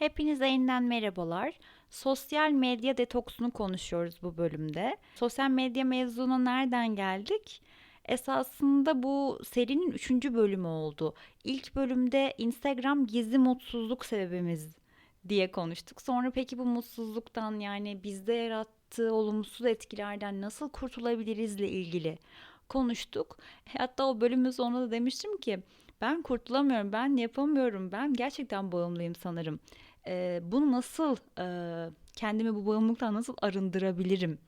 Hepinize yeniden merhabalar. Sosyal medya detoksunu konuşuyoruz bu bölümde. Sosyal medya mevzuna nereden geldik? Esasında bu serinin üçüncü bölümü oldu. İlk bölümde Instagram gizli mutsuzluk sebebimiz diye konuştuk. Sonra peki bu mutsuzluktan yani bizde yarattığı olumsuz etkilerden nasıl kurtulabilirizle ilgili konuştuk. Hatta o bölümün sonunda da demiştim ki ben kurtulamıyorum, ben yapamıyorum, ben gerçekten bağımlıyım sanırım. Ee, bunu nasıl e, kendimi bu bağımlılıktan nasıl arındırabilirim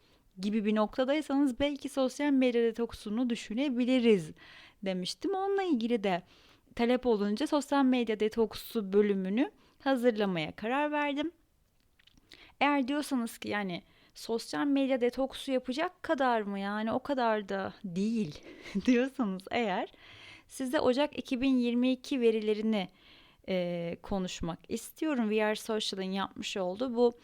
gibi bir noktadaysanız belki sosyal medya detoksunu düşünebiliriz demiştim. Onunla ilgili de talep olunca sosyal medya detoksu bölümünü hazırlamaya karar verdim. Eğer diyorsanız ki yani sosyal medya detoksu yapacak kadar mı yani o kadar da değil diyorsanız eğer size Ocak 2022 verilerini e, konuşmak istiyorum. VR Social'ın yapmış olduğu bu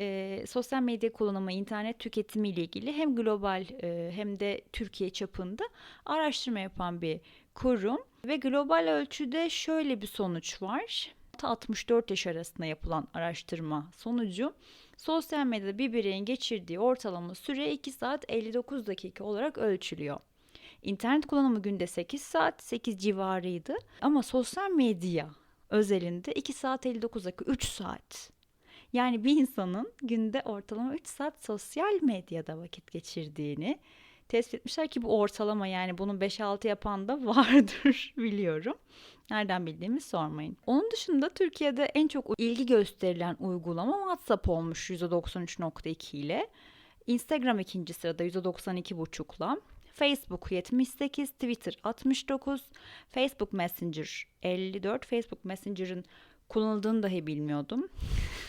e, sosyal medya kullanımı, internet tüketimi ile ilgili hem global e, hem de Türkiye çapında araştırma yapan bir kurum ve global ölçüde şöyle bir sonuç var. 64 yaş arasında yapılan araştırma sonucu sosyal medyada bir bireyin geçirdiği ortalama süre 2 saat 59 dakika olarak ölçülüyor. İnternet kullanımı günde 8 saat, 8 civarıydı. Ama sosyal medya özelinde 2 saat 59 dakika, 3 saat. Yani bir insanın günde ortalama 3 saat sosyal medyada vakit geçirdiğini tespit etmişler ki bu ortalama yani bunun 5-6 yapan da vardır biliyorum. Nereden bildiğimi sormayın. Onun dışında Türkiye'de en çok ilgi gösterilen uygulama WhatsApp olmuş %93.2 ile. Instagram ikinci sırada %92.5'la. Facebook 78, Twitter 69, Facebook Messenger 54. Facebook Messenger'ın kullanıldığını dahi bilmiyordum.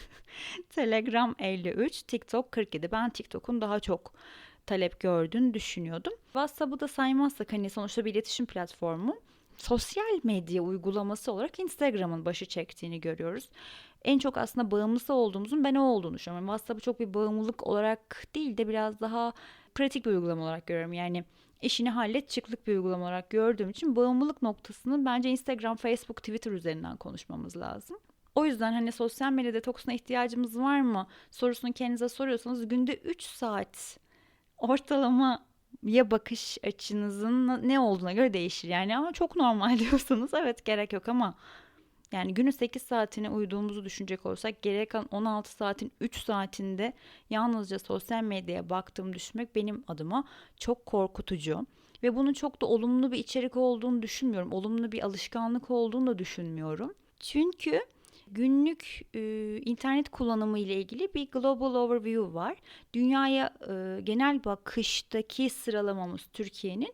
Telegram 53, TikTok 47. Ben TikTok'un daha çok talep gördüğünü düşünüyordum. WhatsApp'ı da saymazsak hani sonuçta bir iletişim platformu. Sosyal medya uygulaması olarak Instagram'ın başı çektiğini görüyoruz. En çok aslında bağımlısı olduğumuzun ben o olduğunu düşünüyorum. WhatsApp'ı çok bir bağımlılık olarak değil de biraz daha pratik bir uygulama olarak görüyorum. Yani işini hallet çıklık bir uygulama olarak gördüğüm için bağımlılık noktasını bence Instagram, Facebook, Twitter üzerinden konuşmamız lazım. O yüzden hani sosyal medya detoksuna ihtiyacımız var mı sorusunu kendinize soruyorsanız günde 3 saat ortalama ya bakış açınızın ne olduğuna göre değişir. Yani ama çok normal diyorsanız evet gerek yok ama yani günün 8 saatine uyduğumuzu düşünecek olsak gerek kalan 16 saatin 3 saatinde yalnızca sosyal medyaya baktığımı düşünmek benim adıma çok korkutucu. Ve bunun çok da olumlu bir içerik olduğunu düşünmüyorum. Olumlu bir alışkanlık olduğunu da düşünmüyorum. Çünkü günlük e, internet kullanımı ile ilgili bir global overview var. Dünyaya e, genel bakıştaki sıralamamız Türkiye'nin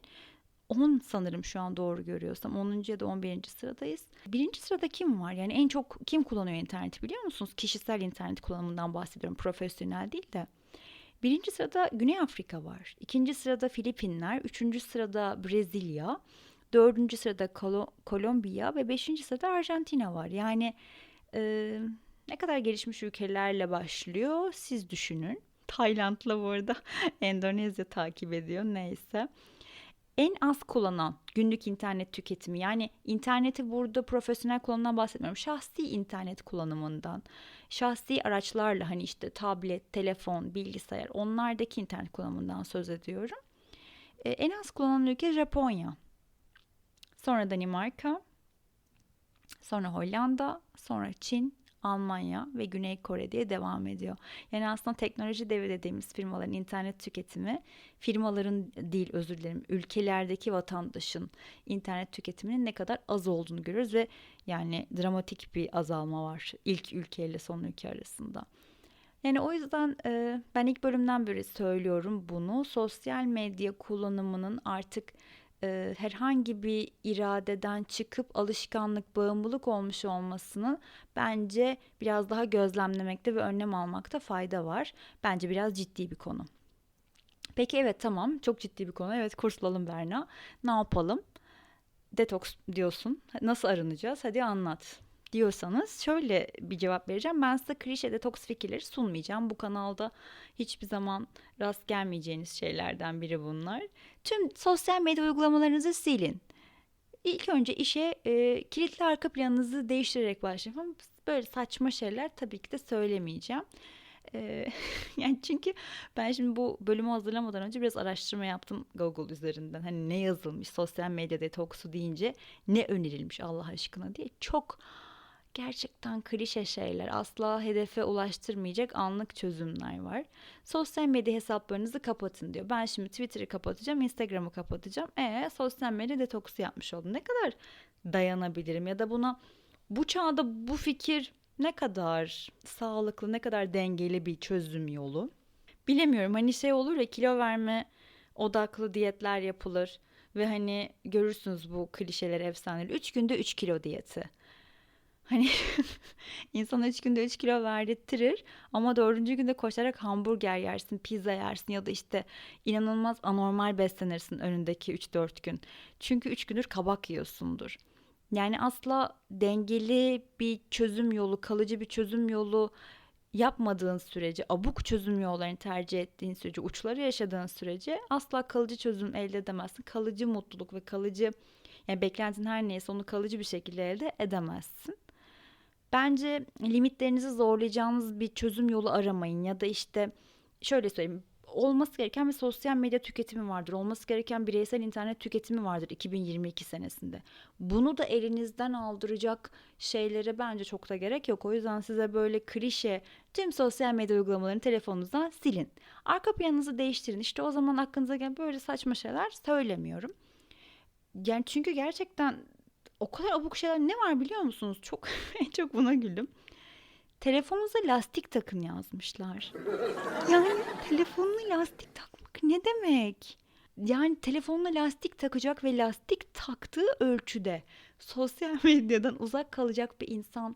10 sanırım şu an doğru görüyorsam 10. ya da 11. sıradayız. Birinci sırada kim var? Yani en çok kim kullanıyor interneti biliyor musunuz? Kişisel internet kullanımından bahsediyorum. Profesyonel değil de. Birinci sırada Güney Afrika var. İkinci sırada Filipinler. Üçüncü sırada Brezilya. Dördüncü sırada Kolo- Kolombiya ve beşinci sırada Arjantina var. Yani e, ne kadar gelişmiş ülkelerle başlıyor siz düşünün. Tayland'la bu arada Endonezya takip ediyor neyse en az kullanan günlük internet tüketimi yani interneti burada profesyonel kullanımdan bahsetmiyorum. Şahsi internet kullanımından, şahsi araçlarla hani işte tablet, telefon, bilgisayar onlardaki internet kullanımından söz ediyorum. Ee, en az kullanan ülke Japonya. Sonra Danimarka, sonra Hollanda, sonra Çin, Almanya ve Güney Kore diye devam ediyor. Yani aslında teknoloji devi dediğimiz firmaların internet tüketimi, firmaların değil özür dilerim ülkelerdeki vatandaşın internet tüketiminin ne kadar az olduğunu görüyoruz ve yani dramatik bir azalma var ilk ülkeyle son ülke arasında. Yani o yüzden e, ben ilk bölümden beri söylüyorum bunu. Sosyal medya kullanımının artık e, herhangi bir iradeden çıkıp alışkanlık, bağımlılık olmuş olmasını bence biraz daha gözlemlemekte ve önlem almakta fayda var. Bence biraz ciddi bir konu. Peki evet tamam çok ciddi bir konu. Evet kursulalım Berna. Ne yapalım? Detoks diyorsun. Nasıl arınacağız? Hadi anlat diyorsanız şöyle bir cevap vereceğim. Ben size klişe detoks fikirleri sunmayacağım. Bu kanalda hiçbir zaman rast gelmeyeceğiniz şeylerden biri bunlar. Tüm sosyal medya uygulamalarınızı silin. ilk önce işe e, kilitli arka planınızı değiştirerek başlayın. Böyle saçma şeyler tabii ki de söylemeyeceğim. E, yani çünkü ben şimdi bu bölümü hazırlamadan önce biraz araştırma yaptım Google üzerinden. Hani ne yazılmış sosyal medya detoksu deyince ne önerilmiş Allah aşkına diye. Çok gerçekten klişe şeyler, asla hedefe ulaştırmayacak anlık çözümler var. Sosyal medya hesaplarınızı kapatın diyor. Ben şimdi Twitter'ı kapatacağım, Instagram'ı kapatacağım. E sosyal medya detoksu yapmış oldum. Ne kadar dayanabilirim ya da buna bu çağda bu fikir ne kadar sağlıklı, ne kadar dengeli bir çözüm yolu? Bilemiyorum. Hani şey olur ya kilo verme odaklı diyetler yapılır ve hani görürsünüz bu klişeler efsaneleri. 3 günde 3 kilo diyeti. Hani insan 3 günde 3 kilo verdirtir ama 4. günde koşarak hamburger yersin, pizza yersin ya da işte inanılmaz anormal beslenirsin önündeki 3-4 gün. Çünkü 3 gündür kabak yiyorsundur. Yani asla dengeli bir çözüm yolu, kalıcı bir çözüm yolu yapmadığın sürece, abuk çözüm yollarını tercih ettiğin sürece, uçları yaşadığın sürece asla kalıcı çözüm elde edemezsin. Kalıcı mutluluk ve kalıcı yani beklentin her neyse onu kalıcı bir şekilde elde edemezsin. Bence limitlerinizi zorlayacağınız bir çözüm yolu aramayın ya da işte şöyle söyleyeyim olması gereken bir sosyal medya tüketimi vardır. Olması gereken bireysel internet tüketimi vardır 2022 senesinde. Bunu da elinizden aldıracak şeylere bence çok da gerek yok. O yüzden size böyle klişe tüm sosyal medya uygulamalarını telefonunuzdan silin. Arka planınızı değiştirin. İşte o zaman aklınıza gelen böyle saçma şeyler söylemiyorum. Yani çünkü gerçekten o kadar abuk şeyler ne var biliyor musunuz? Çok en çok buna güldüm. Telefonunuza lastik takın yazmışlar. Yani telefonuna lastik takmak ne demek? Yani telefonuna lastik takacak ve lastik taktığı ölçüde sosyal medyadan uzak kalacak bir insan.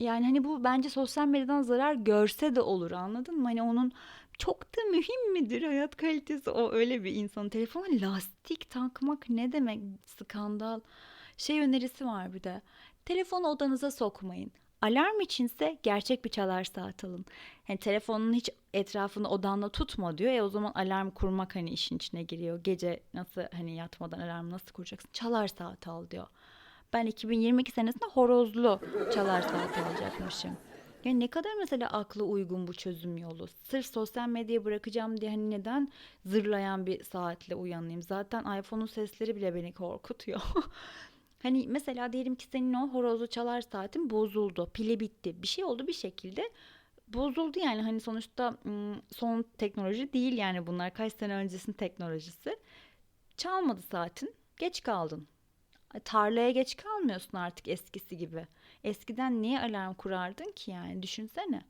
Yani hani bu bence sosyal medyadan zarar görse de olur anladın mı? Hani onun çok da mühim midir hayat kalitesi o öyle bir insan. Telefona lastik takmak ne demek? Skandal. Şey önerisi var bir de. Telefonu odanıza sokmayın. Alarm içinse gerçek bir çalar saat alın. Hani telefonun hiç etrafını odanda tutma diyor. E o zaman alarm kurmak hani işin içine giriyor. Gece nasıl hani yatmadan alarm nasıl kuracaksın? Çalar saat al diyor. Ben 2022 senesinde horozlu çalar saat alacakmışım. Yani ne kadar mesela aklı uygun bu çözüm yolu. Sırf sosyal medyayı bırakacağım diye hani neden zırlayan bir saatle uyanayım? Zaten iPhone'un sesleri bile beni korkutuyor. Hani mesela diyelim ki senin o horozlu çalar saatin bozuldu, pili bitti. Bir şey oldu bir şekilde bozuldu yani hani sonuçta son teknoloji değil yani bunlar kaç sene öncesinin teknolojisi. Çalmadı saatin, geç kaldın. Tarlaya geç kalmıyorsun artık eskisi gibi. Eskiden niye alarm kurardın ki yani düşünsene.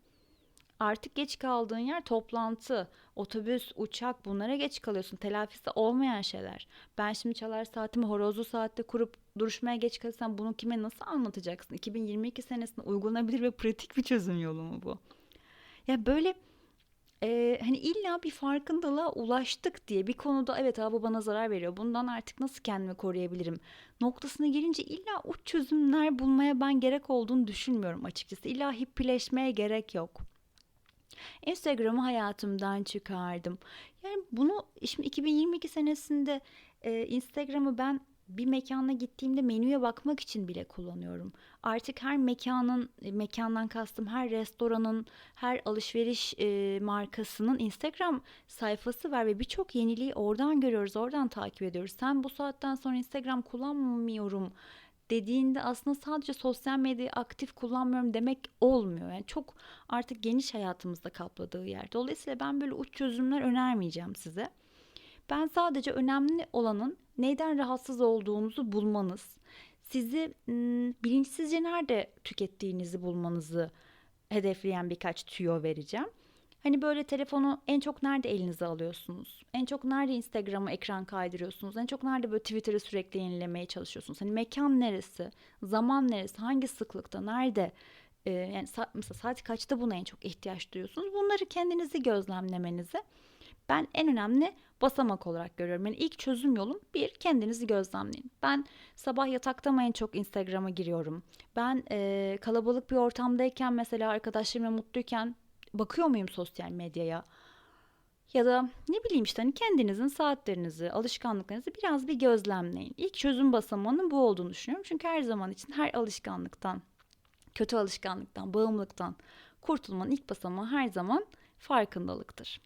Artık geç kaldığın yer toplantı, otobüs, uçak bunlara geç kalıyorsun. Telafisi olmayan şeyler. Ben şimdi çalar saatimi horozlu saatte kurup duruşmaya geç kalırsam bunu kime nasıl anlatacaksın? 2022 senesinde uygulanabilir ve pratik bir çözüm yolu mu bu? Ya böyle e, hani illa bir farkındalığa ulaştık diye bir konuda evet abi bu bana zarar veriyor. Bundan artık nasıl kendimi koruyabilirim? Noktasına gelince illa uç çözümler bulmaya ben gerek olduğunu düşünmüyorum açıkçası. İlla hippileşmeye gerek yok. Instagram'ı hayatımdan çıkardım. Yani bunu şimdi 2022 senesinde e, Instagram'ı ben bir mekana gittiğimde menüye bakmak için bile kullanıyorum. Artık her mekanın, e, mekandan kastım her restoranın, her alışveriş e, markasının Instagram sayfası var ve birçok yeniliği oradan görüyoruz, oradan takip ediyoruz. Sen bu saatten sonra Instagram kullanmıyorum dediğinde aslında sadece sosyal medyayı aktif kullanmıyorum demek olmuyor. Yani çok artık geniş hayatımızda kapladığı yer. Dolayısıyla ben böyle uç çözümler önermeyeceğim size. Ben sadece önemli olanın neyden rahatsız olduğunuzu bulmanız, sizi bilinçsizce nerede tükettiğinizi bulmanızı hedefleyen birkaç tüyo vereceğim. Hani böyle telefonu en çok nerede elinize alıyorsunuz? En çok nerede Instagram'a ekran kaydırıyorsunuz? En çok nerede böyle Twitter'ı sürekli yenilemeye çalışıyorsunuz? Hani mekan neresi? Zaman neresi? Hangi sıklıkta? Nerede? Ee, yani sa- mesela saat kaçta buna en çok ihtiyaç duyuyorsunuz? Bunları kendinizi gözlemlemenizi ben en önemli basamak olarak görüyorum. Yani ilk çözüm yolum bir kendinizi gözlemleyin. Ben sabah yatakta mı en çok Instagram'a giriyorum? Ben e, kalabalık bir ortamdayken mesela arkadaşlarımla mutluyken bakıyor muyum sosyal medyaya? Ya da ne bileyim işte hani kendinizin saatlerinizi, alışkanlıklarınızı biraz bir gözlemleyin. İlk çözüm basamağının bu olduğunu düşünüyorum. Çünkü her zaman için her alışkanlıktan, kötü alışkanlıktan, bağımlılıktan kurtulmanın ilk basamağı her zaman farkındalıktır.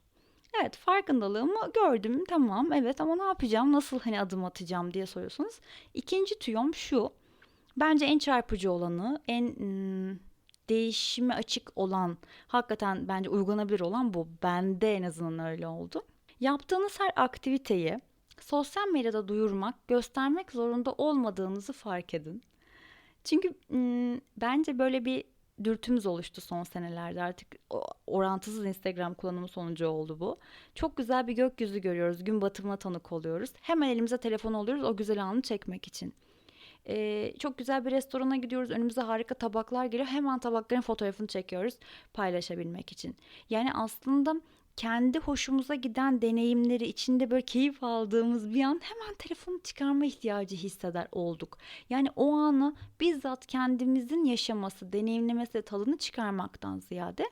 Evet farkındalığımı gördüm tamam evet ama ne yapacağım nasıl hani adım atacağım diye soruyorsunuz. İkinci tüyom şu bence en çarpıcı olanı en ım, değişime açık olan hakikaten bence uygulanabilir olan bu bende en azından öyle oldu. Yaptığınız her aktiviteyi sosyal medyada duyurmak göstermek zorunda olmadığınızı fark edin. Çünkü bence böyle bir dürtümüz oluştu son senelerde artık orantısız Instagram kullanımı sonucu oldu bu. Çok güzel bir gökyüzü görüyoruz. Gün batımına tanık oluyoruz. Hemen elimize telefon alıyoruz o güzel anı çekmek için. Ee, çok güzel bir restorana gidiyoruz. Önümüze harika tabaklar geliyor. Hemen tabakların fotoğrafını çekiyoruz paylaşabilmek için. Yani aslında kendi hoşumuza giden deneyimleri içinde böyle keyif aldığımız bir an hemen telefonu çıkarma ihtiyacı hisseder olduk. Yani o anı bizzat kendimizin yaşaması, deneyimlemesi, tadını çıkarmaktan ziyade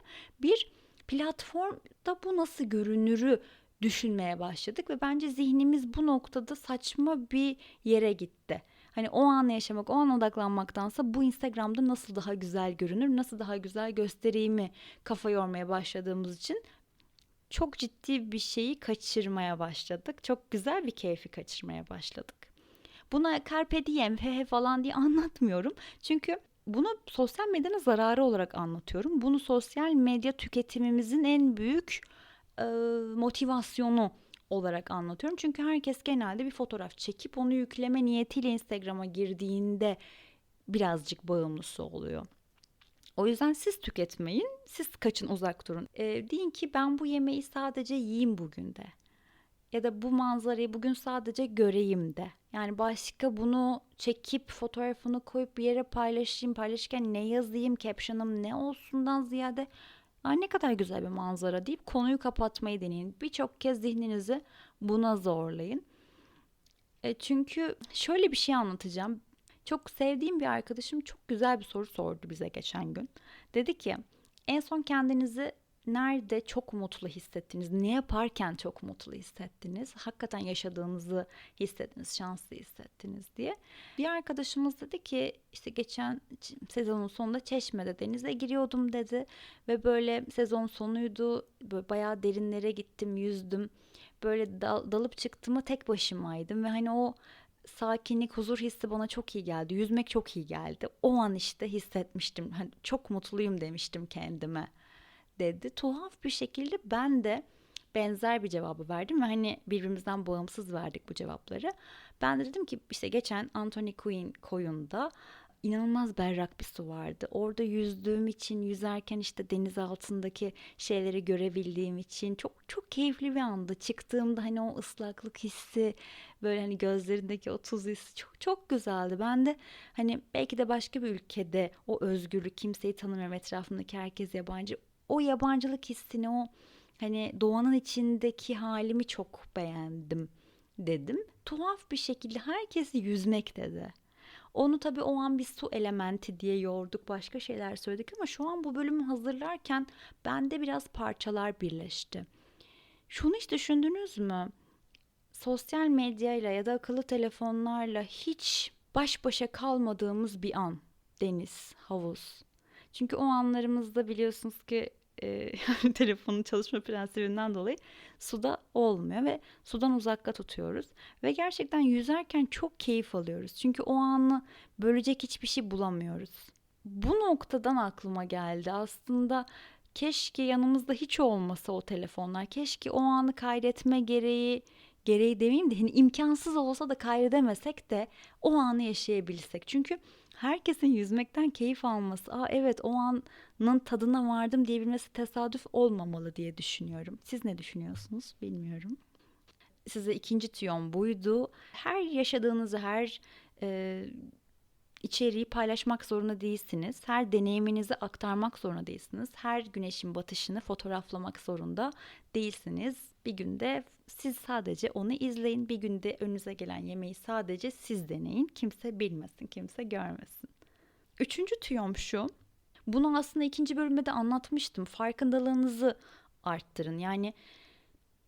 bir platformda bu nasıl görünürü düşünmeye başladık ve bence zihnimiz bu noktada saçma bir yere gitti. Hani o anı yaşamak, o an odaklanmaktansa bu Instagram'da nasıl daha güzel görünür, nasıl daha güzel göstereyimi kafa yormaya başladığımız için çok ciddi bir şeyi kaçırmaya başladık. Çok güzel bir keyfi kaçırmaya başladık. Buna carpe diem, he falan diye anlatmıyorum. Çünkü bunu sosyal medyanın zararı olarak anlatıyorum. Bunu sosyal medya tüketimimizin en büyük e, motivasyonu olarak anlatıyorum. Çünkü herkes genelde bir fotoğraf çekip onu yükleme niyetiyle Instagram'a girdiğinde birazcık bağımlısı oluyor. O yüzden siz tüketmeyin, siz kaçın uzak durun. E, deyin ki ben bu yemeği sadece yiyeyim bugün de. Ya da bu manzarayı bugün sadece göreyim de. Yani başka bunu çekip fotoğrafını koyup bir yere paylaşayım, paylaşırken ne yazayım, caption'ım ne olsundan ziyade Ay ne kadar güzel bir manzara deyip konuyu kapatmayı deneyin. Birçok kez zihninizi buna zorlayın. E çünkü şöyle bir şey anlatacağım. Çok sevdiğim bir arkadaşım çok güzel bir soru sordu bize geçen gün. Dedi ki en son kendinizi nerede çok mutlu hissettiniz? Ne yaparken çok mutlu hissettiniz? Hakikaten yaşadığınızı hissettiniz, şanslı hissettiniz diye. Bir arkadaşımız dedi ki işte geçen sezonun sonunda Çeşme'de denize giriyordum dedi ve böyle sezon sonuydu. Böyle bayağı derinlere gittim, yüzdüm. Böyle dal, dalıp çıktığımda tek başımaydım ve hani o sakinlik, huzur hissi bana çok iyi geldi. Yüzmek çok iyi geldi. O an işte hissetmiştim. Hani çok mutluyum demiştim kendime dedi. Tuhaf bir şekilde ben de benzer bir cevabı verdim ve hani birbirimizden bağımsız verdik bu cevapları. Ben de dedim ki işte geçen Anthony Quinn koyunda inanılmaz berrak bir su vardı. Orada yüzdüğüm için, yüzerken işte deniz altındaki şeyleri görebildiğim için çok çok keyifli bir andı. Çıktığımda hani o ıslaklık hissi, böyle hani gözlerindeki o tuz hissi çok çok güzeldi. Ben de hani belki de başka bir ülkede o özgürlük, kimseyi tanımıyorum etrafımdaki herkes yabancı. O yabancılık hissini, o hani doğanın içindeki halimi çok beğendim dedim. Tuhaf bir şekilde herkesi yüzmek dedi. Onu tabii o an bir su elementi diye yorduk, başka şeyler söyledik ama şu an bu bölümü hazırlarken bende biraz parçalar birleşti. Şunu hiç düşündünüz mü? Sosyal medyayla ya da akıllı telefonlarla hiç baş başa kalmadığımız bir an. Deniz, havuz. Çünkü o anlarımızda biliyorsunuz ki e, telefonun çalışma prensibinden dolayı suda olmuyor ve sudan uzakta tutuyoruz ve gerçekten yüzerken çok keyif alıyoruz. Çünkü o anı bölecek hiçbir şey bulamıyoruz. Bu noktadan aklıma geldi. Aslında keşke yanımızda hiç olmasa o telefonlar. Keşke o anı kaydetme gereği gereği demeyeyim de hani imkansız olsa da kaydedemesek de o anı yaşayabilsek. Çünkü herkesin yüzmekten keyif alması, aa evet o anın tadına vardım diyebilmesi tesadüf olmamalı diye düşünüyorum. Siz ne düşünüyorsunuz bilmiyorum. Size ikinci tüyon buydu. Her yaşadığınızı, her e, içeriği paylaşmak zorunda değilsiniz. Her deneyiminizi aktarmak zorunda değilsiniz. Her güneşin batışını fotoğraflamak zorunda değilsiniz. Bir günde siz sadece onu izleyin. Bir günde önünüze gelen yemeği sadece siz deneyin. Kimse bilmesin, kimse görmesin. Üçüncü tüyom şu. Bunu aslında ikinci bölümde de anlatmıştım. Farkındalığınızı arttırın. Yani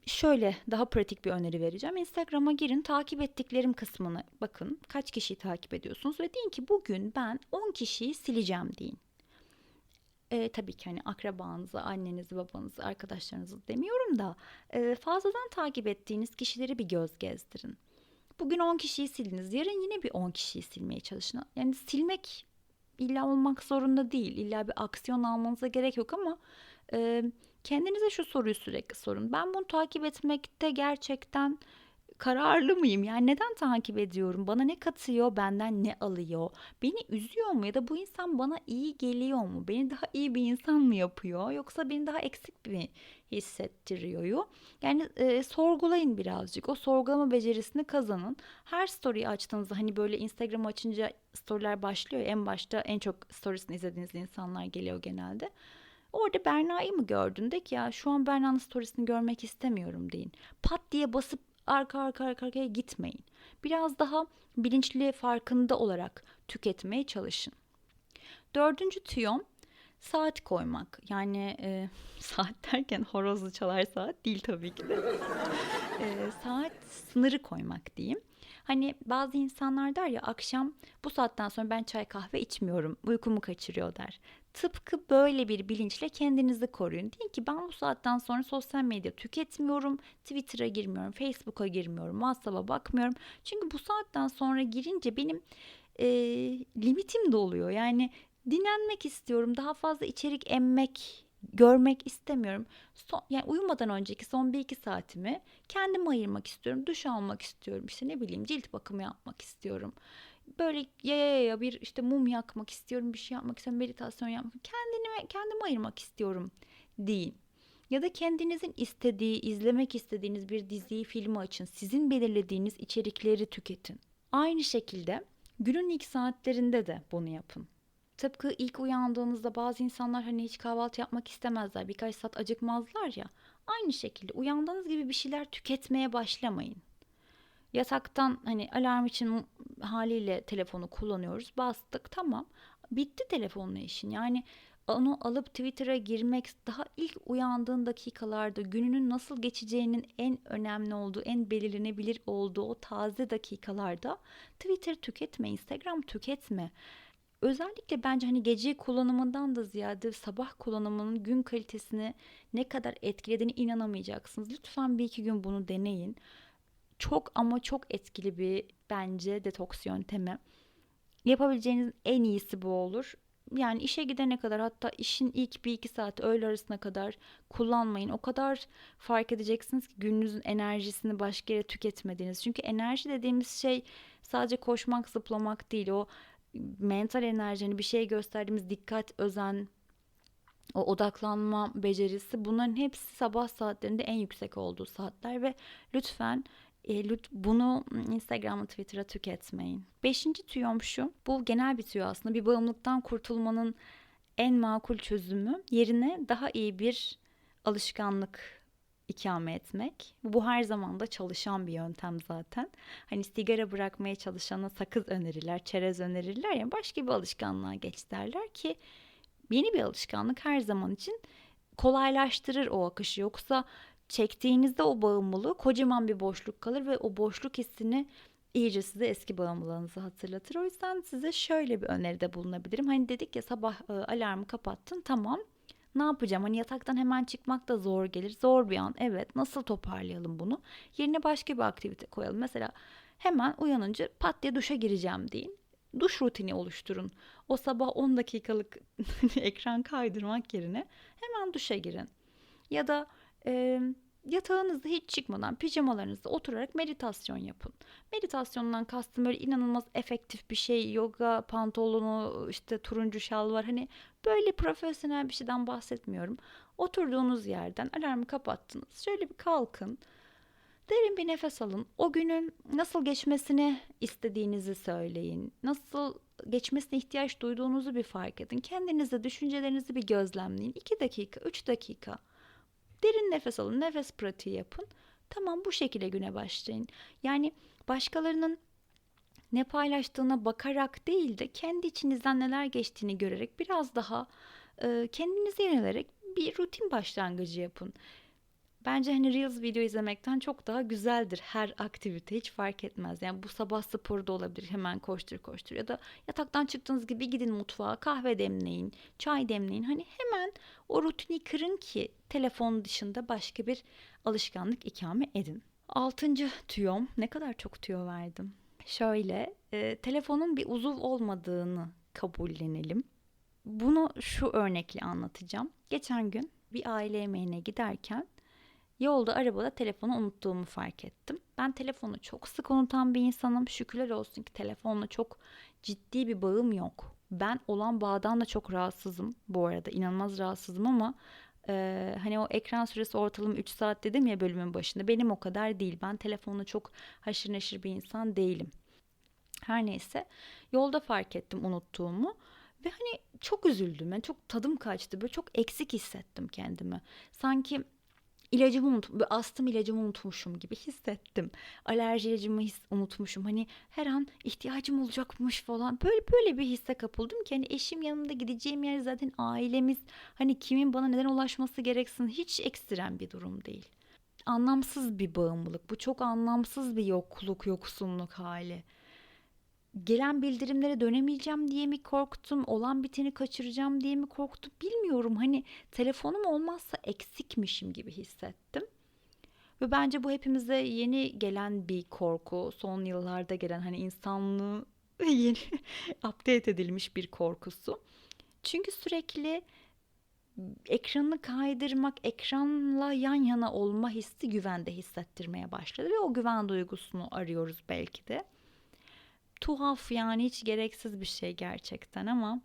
şöyle daha pratik bir öneri vereceğim. Instagram'a girin, takip ettiklerim kısmını bakın. Kaç kişiyi takip ediyorsunuz ve deyin ki bugün ben 10 kişiyi sileceğim deyin. E, tabii ki hani akrabanızı, annenizi, babanızı, arkadaşlarınızı demiyorum da e, fazladan takip ettiğiniz kişileri bir göz gezdirin. Bugün 10 kişiyi sildiniz. Yarın yine bir 10 kişiyi silmeye çalışın. Yani silmek illa olmak zorunda değil. İlla bir aksiyon almanıza gerek yok ama e, kendinize şu soruyu sürekli sorun. Ben bunu takip etmekte gerçekten kararlı mıyım? Yani neden takip ediyorum? Bana ne katıyor? Benden ne alıyor? Beni üzüyor mu? Ya da bu insan bana iyi geliyor mu? Beni daha iyi bir insan mı yapıyor? Yoksa beni daha eksik mi hissettiriyor? Yani e, sorgulayın birazcık. O sorgulama becerisini kazanın. Her story'i açtığınızda hani böyle Instagram açınca storyler başlıyor. En başta en çok storiesini izlediğiniz insanlar geliyor genelde. Orada Berna'yı mı gördün? De ki ya şu an Berna'nın storiesini görmek istemiyorum deyin. Pat diye basıp arka arka arka arkaya gitmeyin. Biraz daha bilinçli farkında olarak tüketmeye çalışın. Dördüncü tüyom saat koymak. Yani e, saat derken horozlu çalar saat değil tabii ki de. e, saat sınırı koymak diyeyim. Hani bazı insanlar der ya akşam bu saatten sonra ben çay kahve içmiyorum uykumu kaçırıyor der. Tıpkı böyle bir bilinçle kendinizi koruyun. Deyin ki ben bu saatten sonra sosyal medya tüketmiyorum, Twitter'a girmiyorum, Facebook'a girmiyorum, WhatsApp'a bakmıyorum. Çünkü bu saatten sonra girince benim e, limitim de oluyor. Yani dinlenmek istiyorum, daha fazla içerik emmek, görmek istemiyorum. Son, yani uyumadan önceki son bir iki saatimi kendime ayırmak istiyorum. Duş almak istiyorum. İşte ne bileyim cilt bakımı yapmak istiyorum böyle yaya yaya bir işte mum yakmak istiyorum, bir şey yapmak istiyorum, meditasyon yapmak, kendime kendime ayırmak istiyorum deyin. Ya da kendinizin istediği, izlemek istediğiniz bir diziyi, filmi açın. Sizin belirlediğiniz içerikleri tüketin. Aynı şekilde günün ilk saatlerinde de bunu yapın. Tıpkı ilk uyandığınızda bazı insanlar hani hiç kahvaltı yapmak istemezler. Birkaç saat acıkmazlar ya. Aynı şekilde uyandığınız gibi bir şeyler tüketmeye başlamayın. Yataktan hani alarm için haliyle telefonu kullanıyoruz. Bastık tamam. Bitti telefonla işin. Yani onu alıp Twitter'a girmek daha ilk uyandığın dakikalarda gününün nasıl geçeceğinin en önemli olduğu, en belirlenebilir olduğu o taze dakikalarda Twitter tüketme, Instagram tüketme. Özellikle bence hani gece kullanımından da ziyade sabah kullanımının gün kalitesini ne kadar etkilediğini inanamayacaksınız. Lütfen bir iki gün bunu deneyin çok ama çok etkili bir bence detoks yöntemi. Yapabileceğiniz en iyisi bu olur. Yani işe gidene kadar hatta işin ilk bir iki saat öğle arasına kadar kullanmayın. O kadar fark edeceksiniz ki gününüzün enerjisini başka yere tüketmediğiniz. Çünkü enerji dediğimiz şey sadece koşmak, zıplamak değil. O mental enerji, hani bir şeye gösterdiğimiz dikkat, özen, o odaklanma becerisi bunların hepsi sabah saatlerinde en yüksek olduğu saatler ve lütfen e, bunu Instagram'a, Twitter'a tüketmeyin. Beşinci tüyom şu. Bu genel bir tüyo aslında. Bir bağımlılıktan kurtulmanın en makul çözümü yerine daha iyi bir alışkanlık ikame etmek. Bu her zaman da çalışan bir yöntem zaten. Hani sigara bırakmaya çalışana sakız önerirler, çerez önerirler ya başka bir alışkanlığa geç derler ki yeni bir alışkanlık her zaman için kolaylaştırır o akışı. Yoksa çektiğinizde o bağımlılığı kocaman bir boşluk kalır ve o boşluk hissini iyice size eski bağımlılığınızı hatırlatır. O yüzden size şöyle bir öneride bulunabilirim. Hani dedik ya sabah e, alarmı kapattın tamam ne yapacağım? Hani yataktan hemen çıkmak da zor gelir. Zor bir an. Evet. Nasıl toparlayalım bunu? Yerine başka bir aktivite koyalım. Mesela hemen uyanınca pat diye duşa gireceğim deyin. Duş rutini oluşturun. O sabah 10 dakikalık ekran kaydırmak yerine hemen duşa girin. Ya da e, yatağınızda hiç çıkmadan pijamalarınızda oturarak meditasyon yapın. Meditasyondan kastım böyle inanılmaz efektif bir şey. Yoga pantolonu işte turuncu şal var. Hani böyle profesyonel bir şeyden bahsetmiyorum. Oturduğunuz yerden alarmı kapattınız. Şöyle bir kalkın. Derin bir nefes alın. O günün nasıl geçmesini istediğinizi söyleyin. Nasıl geçmesine ihtiyaç duyduğunuzu bir fark edin. Kendinize düşüncelerinizi bir gözlemleyin. 2 dakika, 3 dakika. Derin nefes alın, nefes pratiği yapın. Tamam bu şekilde güne başlayın. Yani başkalarının ne paylaştığına bakarak değil de kendi içinizden neler geçtiğini görerek biraz daha e, kendinize yönelerek bir rutin başlangıcı yapın. Bence hani Reels video izlemekten çok daha güzeldir her aktivite hiç fark etmez. Yani bu sabah sporu da olabilir hemen koştur koştur ya da yataktan çıktığınız gibi gidin mutfağa kahve demleyin, çay demleyin. Hani hemen o rutini kırın ki telefon dışında başka bir alışkanlık ikame edin. Altıncı tüyom ne kadar çok tüyo verdim. Şöyle e, telefonun bir uzuv olmadığını kabullenelim. Bunu şu örnekle anlatacağım. Geçen gün bir aile yemeğine giderken Yolda arabada telefonu unuttuğumu fark ettim. Ben telefonu çok sık unutan bir insanım. Şükürler olsun ki telefonla çok ciddi bir bağım yok. Ben olan bağdan da çok rahatsızım bu arada. inanılmaz rahatsızım ama e, hani o ekran süresi ortalama 3 saat dedim ya bölümün başında. Benim o kadar değil. Ben telefonla çok haşır neşir bir insan değilim. Her neyse yolda fark ettim unuttuğumu. Ve hani çok üzüldüm. Yani çok tadım kaçtı. Böyle çok eksik hissettim kendimi. Sanki ilacımı unut, astım ilacımı unutmuşum gibi hissettim. Alerji ilacımı his, unutmuşum. Hani her an ihtiyacım olacakmış falan. Böyle böyle bir hisse kapıldım ki hani eşim yanımda gideceğim yer zaten ailemiz. Hani kimin bana neden ulaşması gereksin hiç ekstrem bir durum değil. Anlamsız bir bağımlılık. Bu çok anlamsız bir yokluk, yoksunluk hali gelen bildirimlere dönemeyeceğim diye mi korktum, olan biteni kaçıracağım diye mi korktum bilmiyorum. Hani telefonum olmazsa eksikmişim gibi hissettim. Ve bence bu hepimize yeni gelen bir korku. Son yıllarda gelen hani insanlığı yeni update edilmiş bir korkusu. Çünkü sürekli ekranı kaydırmak, ekranla yan yana olma hissi güvende hissettirmeye başladı ve o güven duygusunu arıyoruz belki de tuhaf yani hiç gereksiz bir şey gerçekten ama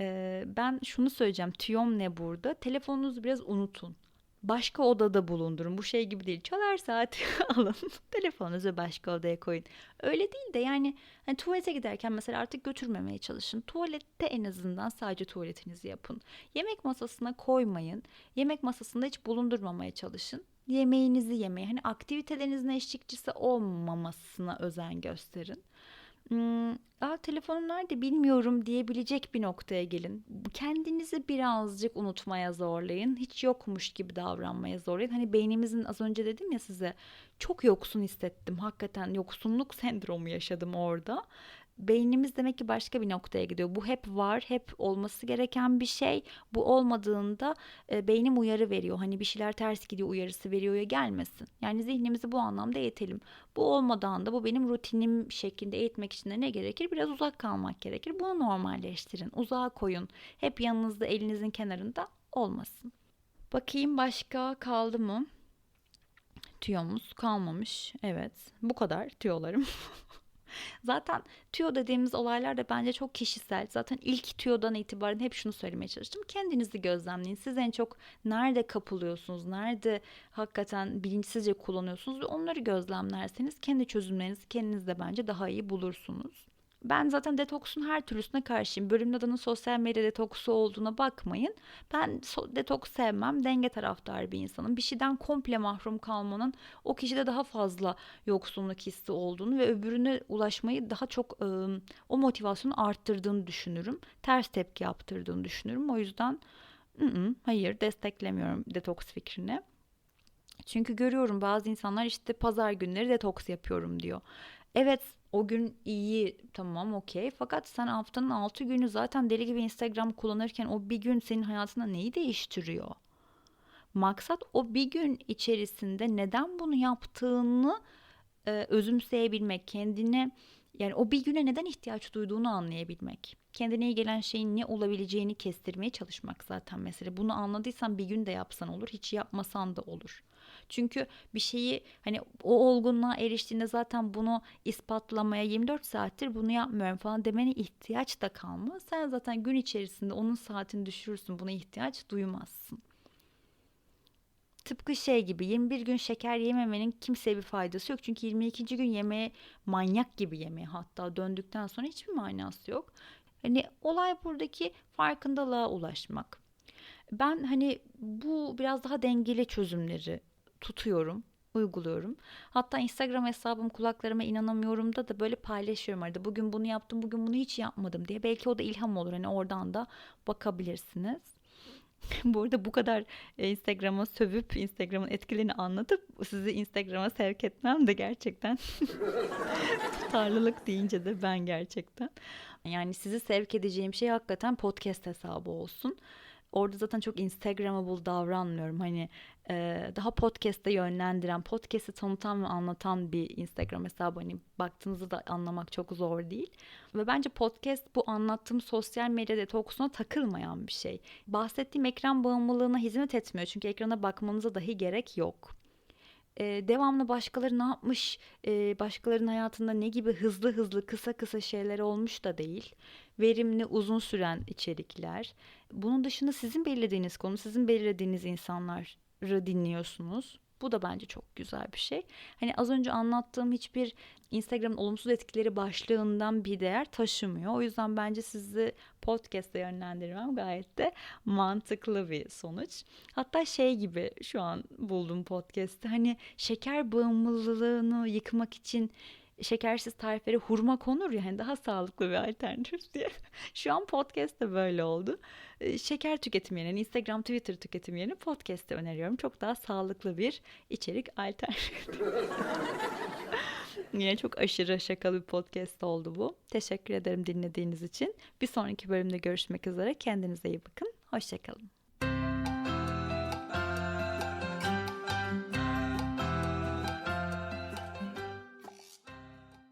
e, ben şunu söyleyeceğim. Tüyom ne burada? Telefonunuzu biraz unutun. Başka odada bulundurun. Bu şey gibi değil. Çalar saat alın. Telefonunuzu başka odaya koyun. Öyle değil de yani hani tuvalete giderken mesela artık götürmemeye çalışın. Tuvalette en azından sadece tuvaletinizi yapın. Yemek masasına koymayın. Yemek masasında hiç bulundurmamaya çalışın yemeğinizi yemeye hani aktivitelerinizin eşlikçisi olmamasına özen gösterin. Hmm, Aa, telefonum nerede bilmiyorum diyebilecek bir noktaya gelin. Kendinizi birazcık unutmaya zorlayın. Hiç yokmuş gibi davranmaya zorlayın. Hani beynimizin az önce dedim ya size çok yoksun hissettim. Hakikaten yoksunluk sendromu yaşadım orada beynimiz demek ki başka bir noktaya gidiyor. Bu hep var, hep olması gereken bir şey. Bu olmadığında e, beynim uyarı veriyor. Hani bir şeyler ters gidiyor uyarısı veriyor ya gelmesin. Yani zihnimizi bu anlamda eğitelim. Bu olmadan da bu benim rutinim şeklinde eğitmek için de ne gerekir? Biraz uzak kalmak gerekir. Bunu normalleştirin. Uzağa koyun. Hep yanınızda elinizin kenarında olmasın. Bakayım başka kaldı mı? Tüyomuz kalmamış. Evet. Bu kadar tüyolarım. Zaten tüyo dediğimiz olaylar da bence çok kişisel. Zaten ilk tüyodan itibaren hep şunu söylemeye çalıştım. Kendinizi gözlemleyin. Siz en çok nerede kapılıyorsunuz? Nerede hakikaten bilinçsizce kullanıyorsunuz? Ve onları gözlemlerseniz kendi çözümlerinizi kendiniz de bence daha iyi bulursunuz. Ben zaten detoksun her türlüsüne karşıyım. Bölümün adının sosyal medya detoksu olduğuna bakmayın. Ben so- detoks sevmem. Denge taraftarı bir insanım. Bir şeyden komple mahrum kalmanın o kişide daha fazla yoksunluk hissi olduğunu ve öbürüne ulaşmayı daha çok ıı, o motivasyonu arttırdığını düşünürüm. Ters tepki yaptırdığını düşünürüm. O yüzden ı-ı, hayır desteklemiyorum detoks fikrini. Çünkü görüyorum bazı insanlar işte pazar günleri detoks yapıyorum diyor. Evet o gün iyi tamam okey fakat sen haftanın 6 günü zaten deli gibi Instagram kullanırken o bir gün senin hayatında neyi değiştiriyor? Maksat o bir gün içerisinde neden bunu yaptığını e, özümseyebilmek, kendine yani o bir güne neden ihtiyaç duyduğunu anlayabilmek. Kendine iyi gelen şeyin ne olabileceğini kestirmeye çalışmak zaten mesele. Bunu anladıysan bir gün de yapsan olur, hiç yapmasan da olur. Çünkü bir şeyi hani o olgunluğa eriştiğinde zaten bunu ispatlamaya 24 saattir bunu yapmıyorum falan demene ihtiyaç da kalmaz. Sen zaten gün içerisinde onun saatini düşürürsün. Buna ihtiyaç duymazsın. Tıpkı şey gibi 21 gün şeker yememenin kimseye bir faydası yok. Çünkü 22. gün yemeğe manyak gibi yemeğe hatta döndükten sonra hiçbir manası yok. Hani olay buradaki farkındalığa ulaşmak. Ben hani bu biraz daha dengeli çözümleri tutuyorum uyguluyorum. Hatta Instagram hesabım kulaklarıma inanamıyorum da da böyle paylaşıyorum arada. Bugün bunu yaptım, bugün bunu hiç yapmadım diye. Belki o da ilham olur. Hani oradan da bakabilirsiniz. Bu arada bu kadar e, Instagram'a sövüp Instagram'ın etkilerini anlatıp sizi Instagram'a sevk etmem de gerçekten tutarlılık deyince de ben gerçekten. Yani sizi sevk edeceğim şey hakikaten podcast hesabı olsun. Orada zaten çok Instagramable davranmıyorum. Hani daha podcast'e yönlendiren, podcast'i tanıtan ve anlatan bir Instagram hesabı. Hani baktığınızda da anlamak çok zor değil. Ve bence podcast bu anlattığım sosyal medya detoksuna takılmayan bir şey. Bahsettiğim ekran bağımlılığına hizmet etmiyor. Çünkü ekrana bakmanıza dahi gerek yok e, devamlı başkaları ne yapmış, e, başkalarının hayatında ne gibi hızlı hızlı kısa kısa şeyler olmuş da değil. Verimli, uzun süren içerikler. Bunun dışında sizin belirlediğiniz konu, sizin belirlediğiniz insanları dinliyorsunuz. Bu da bence çok güzel bir şey. Hani az önce anlattığım hiçbir Instagram'ın olumsuz etkileri başlığından bir değer taşımıyor. O yüzden bence sizi podcast'e yönlendirmem gayet de mantıklı bir sonuç. Hatta şey gibi şu an buldum podcast'te hani şeker bağımlılığını yıkmak için şekersiz tariflere hurma konur ya hani daha sağlıklı bir alternatif diye. Şu an podcast de böyle oldu. Ee, şeker tüketimi yerine Instagram, Twitter tüketimi yerine podcast'te öneriyorum. Çok daha sağlıklı bir içerik alternatif. Yine çok aşırı şakalı bir podcast oldu bu. Teşekkür ederim dinlediğiniz için. Bir sonraki bölümde görüşmek üzere. Kendinize iyi bakın. Hoşçakalın.